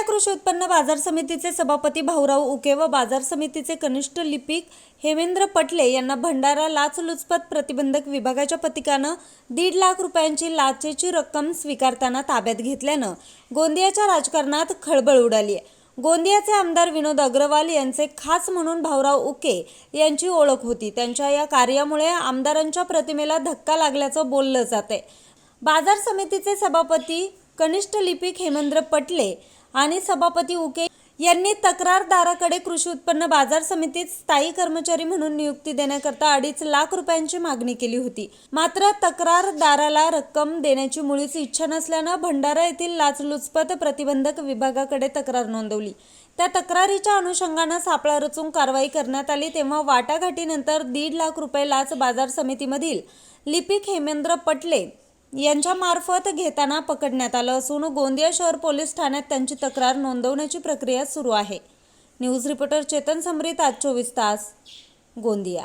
गोंदिया कृषी उत्पन्न बाजार समितीचे सभापती भाऊराव उके व बाजार समितीचे कनिष्ठ लिपिक हेमेंद्र पटले यांना भंडारा लाचलुचपत प्रतिबंधक विभागाच्या पथकानं दीड लाख रुपयांची लाचेची रक्कम स्वीकारताना ताब्यात घेतल्यानं गोंदियाच्या राजकारणात खळबळ उडाली आहे. गोंदियाचे आमदार विनोद अग्रवाल यांचे खास म्हणून भाऊराव उके यांची ओळख होती. त्यांच्या या कार्यामुळे आमदारांच्या प्रतिमेला धक्का लागल्याचं बोललं जाते बाजार समितीचे सभापती कनिष्ठ लिपिक हेमेंद्र पटले आणि सभापती उके यांनी तक्रारदाराकडे कृषी उत्पन्न बाजार समितीत स्थायी कर्मचारी म्हणून नियुक्ती देण्याकरता अडीच लाख रुपयांची मागणी केली होती. मात्र तक्रारदाराला रक्कम देण्याची मुळीच इच्छा नसल्यानं भंडारा येथील लाचलुचपत प्रतिबंधक विभागाकडे तक्रार नोंदवली. त्या तक्रारीच्या अनुषंगानं सापळा रचून कारवाई करण्यात आली तेव्हा वाटाघाटीनंतर दीड लाख रुपये लाच बाजार समितीमधील लिपिक हेमेंद्र पटले यांच्या मार्फत घेताना पकडण्यात आलं असून गोंदिया शहर पोलीस ठाण्यात त्यांची तक्रार नोंदवण्याची प्रक्रिया सुरू आहे. न्यूज रिपोर्टर चेतन समरीत आज चोवीस तास गोंदिया.